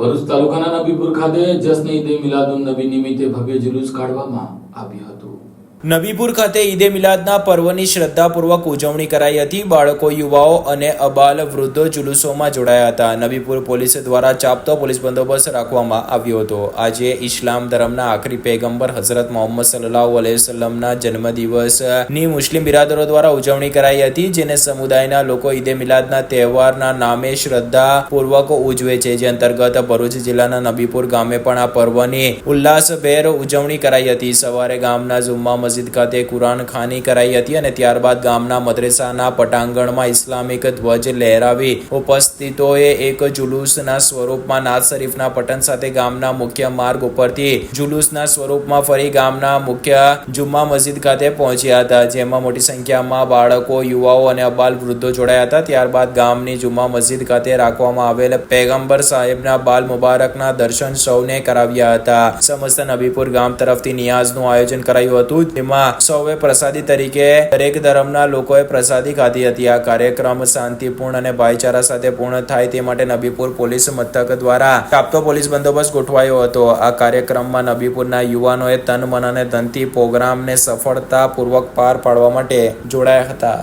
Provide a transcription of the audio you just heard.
ભરૂચ તાલુકાના નબીપુર ખાતે જશ્ન ઈદે મિલાદુન નબી નિમિત્તે ભવ્ય જુલુસ કાઢવામાં આવ્યું હતું. નબીપુર ખાતે ઈદે મિલાદના પર્વની શ્રદ્ધાપૂર્વક ઉજવણી કરાઈ હતી. બાળકો, યુવાઓ અને અબાલ વૃદ્ધો જુલુસોમાં જોડાયા હતા. નબીપુર પોલીસ દ્વારા ચાપતો પોલીસ બંદોબસ્ત રાખવામાં આવ્યો હતો. આજે ઇસ્લામ ધર્મના આખરી પેગંબર હઝરત મોહમ્મદ સલ્લાહુ અલૈહિવસલ્લમના જન્મદિવસની મુસ્લિમ બિરાદરો દ્વારા ઉજવણી કરાઈ હતી, જેને સમુદાયના લોકો ઈદે મિલાદના તહેવારના નામે શ્રદ્ધાપૂર્વક ઉજવે છે. જે અંતર્ગત ભરૂચ જિલ્લાના નબીપુર ગામે પણ આ પર્વની ઉલ્લાસભેર ઉજવણી કરાઈ હતી. સવારે ગામના જુમ્મા મસ્જિદ ખાતે કુરાન ખાની કરાઈ હતી અને ત્યારબાદ ગામના મદ્રેસાના પટાંગણમાં ઇસ્લામિક ધ્વજ લહેરાવી ઉપસ્થિતોએ એક જુલુસના સ્વરૂપમાં નાઝ શરીફના પઠન સાથે ગામના મુખ્ય માર્ગ ઉપરથી જુલુસના સ્વરૂપમાં ફરી ગામના મુખ્ય જુમ્મા મસ્જિદ ખાતે પહોંચ્યા હતા, જેમાં મોટી સંખ્યામાં બાળકો, યુવાઓ અને અબાલ વૃદ્ધો જોડાયા હતા. ત્યારબાદ ગામની જુમ્મા મસ્જિદ ખાતે રાખવામાં આવેલ પેગંબર સાહેબના બાલ મુબારકના દર્શન સૌને કરાવ્યા હતા. સમસ્ત નબીપુર ગામ તરફથી નિયાઝનું આયોજન કરાયું હતું. જેમાં સૌએ પ્રસાદી તરીકે દરેક ધર્મના લોકોએ પ્રસાદી ખાધી હતી. આ કાર્યક્રમ શાંતિપૂર્ણ અને ભાઈચારા સાથે પૂર્ણ થાય તે માટે નબીપુર પોલીસ મથક દ્વારા કાપતો પોલીસ બંદોબસ્ત ગોઠવાયો હતો. આ કાર્યક્રમમાં નબીપુરના યુવાનોએ તન, મન અને ધનથી પ્રોગ્રામને સફળતાપૂર્વક પાર પાડવા માટે જોડાયા હતા.